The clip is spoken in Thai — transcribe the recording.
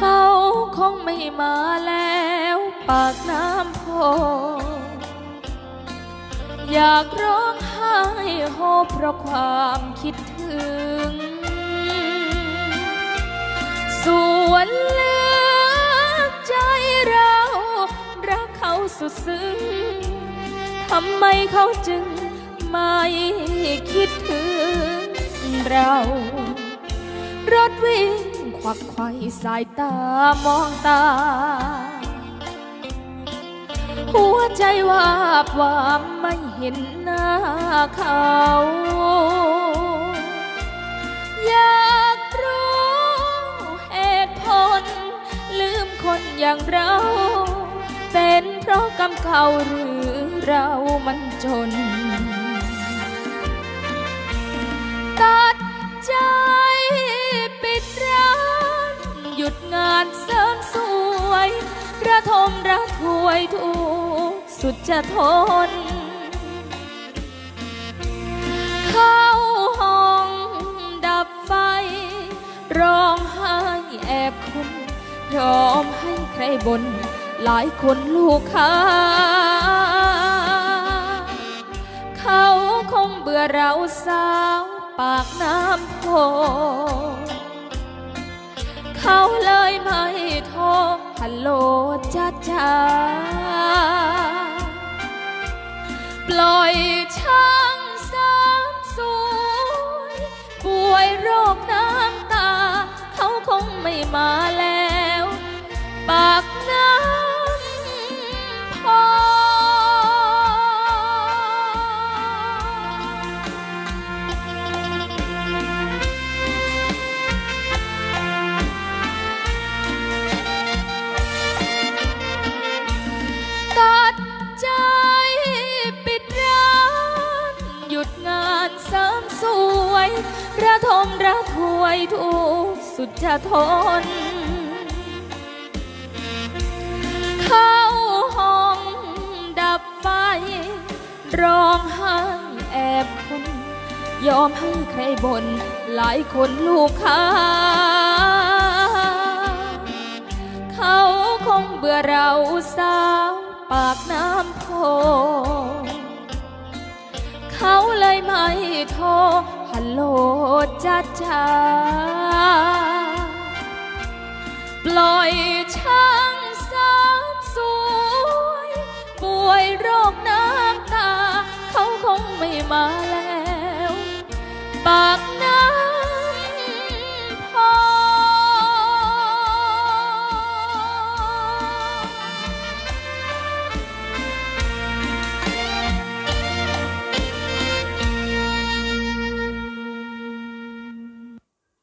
ขาคงไม่มาแล้วปากน้ำโพอยากร้องไห้โฮเพราะความคิดถึงส่วนเลึกใจเรา รักเขาสุดซึ้งทำไมเขาจึงไม่คิดถึงเรา รถวิ่ง ควักไขว่สายตามองตา หัวใจวาบวามไม่เห็นหน้าเขาอยากรู้เหตุผล ลืมคนอย่างเรา เป็นเพราะกรรมเขาหรือเรามันจน หยุดงานเสริมสวย ระทมระถวยทุกสุดจะทน เข้าห้องดับไฟ ร้องไห้แอบคุณยอมให้ใครบน หลายคนลูกค้า เขาคงเบื่อเราสาวปากน้ำโพ เขาเลยไม่โทรฮัลโหลจ้าจ้าปล่อยช่างสามสวยป่วยโรคน้ำตา เขาคงไม่มาล ระทมระถวยทุกสุดจะทน เข้าห้องดับไฟ ร้องไห้แอบคุณยอมให้ใครบน หลายคนลูกค้า เขาคงเบื่อเราสาวปากน้ำโพเขาเลยไม่โทร โลดจ้าจ้าปล่อยช่างสามสวย ป่วยโรคน้ำตา เขาคงไม่มาแล้ว ปาก